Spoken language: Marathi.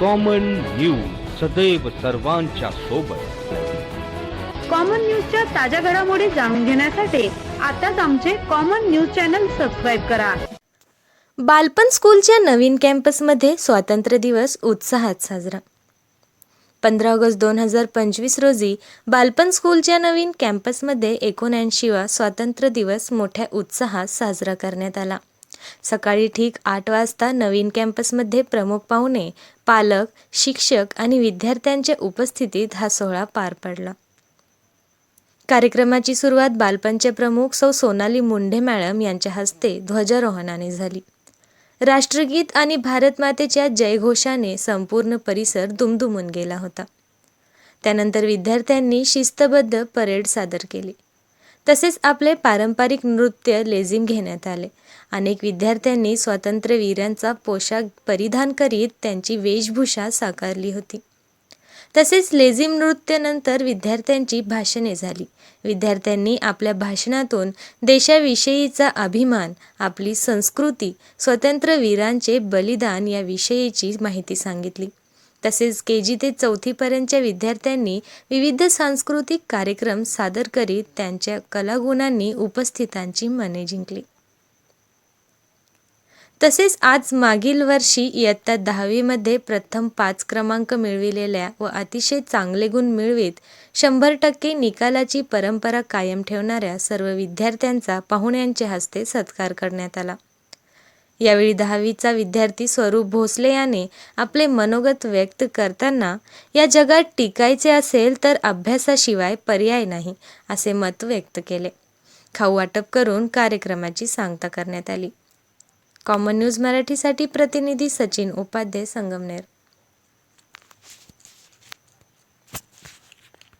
कॉमन न्यूज सदैव सर्वांच्या सोबत. कॉमन न्यूजच्या ताज्या घडामोडी जाणून घेण्यासाठी आताच आमचे कॉमन न्यूज चॅनल सबस्क्राईब करा. बालपण स्कूलच्या नवीन कॅम्पसमध्ये स्वातंत्र्य दिवस उत्साहात साजरा. पंधरा ऑगस्ट दोन हजार पंचवीस रोजी बालपण स्कूलच्या नवीन कॅम्पसमध्ये एकोणऐंशीवा स्वातंत्र्य दिवस मोठ्या उत्साहात साजरा करण्यात आला. सकाळी ठीक आठ वाजता नवीन कॅम्पसमध्ये प्रमुख पाहुणे पालक शिक्षक आणि विद्यार्थ्यांच्या उपस्थितीत हा सोहळा पार पडला. कार्यक्रमाची सुरुवात बालपणचे प्रमुख सौ सोनाली मुंढे मॅडम यांच्या हस्ते ध्वजारोहणाने झाली. राष्ट्रगीत आणि भारतमातेच्या जयघोषाने संपूर्ण परिसर दुमदुमून गेला होता. त्यानंतर विद्यार्थ्यांनी शिस्तबद्ध परेड सादर केली. तसेच आपले पारंपरिक नृत्य लेझिम घेण्यात आले. अनेक विद्यार्थ्यांनी स्वातंत्र्यवीरांचा पोशाख परिधान करीत त्यांची वेशभूषा साकारली होती. तसेच लेझिम नृत्यानंतर विद्यार्थ्यांची भाषणे झाली. विद्यार्थ्यांनी आपल्या भाषणातून देशाविषयीचा अभिमान आपली संस्कृती स्वतंत्रवीरांचे बलिदान याविषयीची माहिती सांगितली. तसेच के जी ते चौथीपर्यंतच्या विद्यार्थ्यांनी विविध सांस्कृतिक कार्यक्रम सादर करीत त्यांच्या कलागुणांनी उपस्थितांची मने जिंकली. तसेच आज मागील वर्षी इयत्ता दहावीमध्ये प्रथम पाच क्रमांक मिळविलेल्या व अतिशय चांगले गुण मिळवीत शंभर टक्के निकालाची परंपरा कायम ठेवणाऱ्या सर्व विद्यार्थ्यांचा पाहुण्यांच्या हस्ते सत्कार करण्यात आला. यावेळी दहावीचा विद्यार्थी स्वरूप भोसले याने आपले मनोगत व्यक्त करताना या जगात टिकायचे असेल तर अभ्यासाशिवाय पर्याय नाही असे मत व्यक्त केले. खाऊ वाटप करून कार्यक्रमाची सांगता करण्यात आली. कॉमन न्यूज मराठीसाठी प्रतिनिधी सचिन उपाध्याय संगमनेर.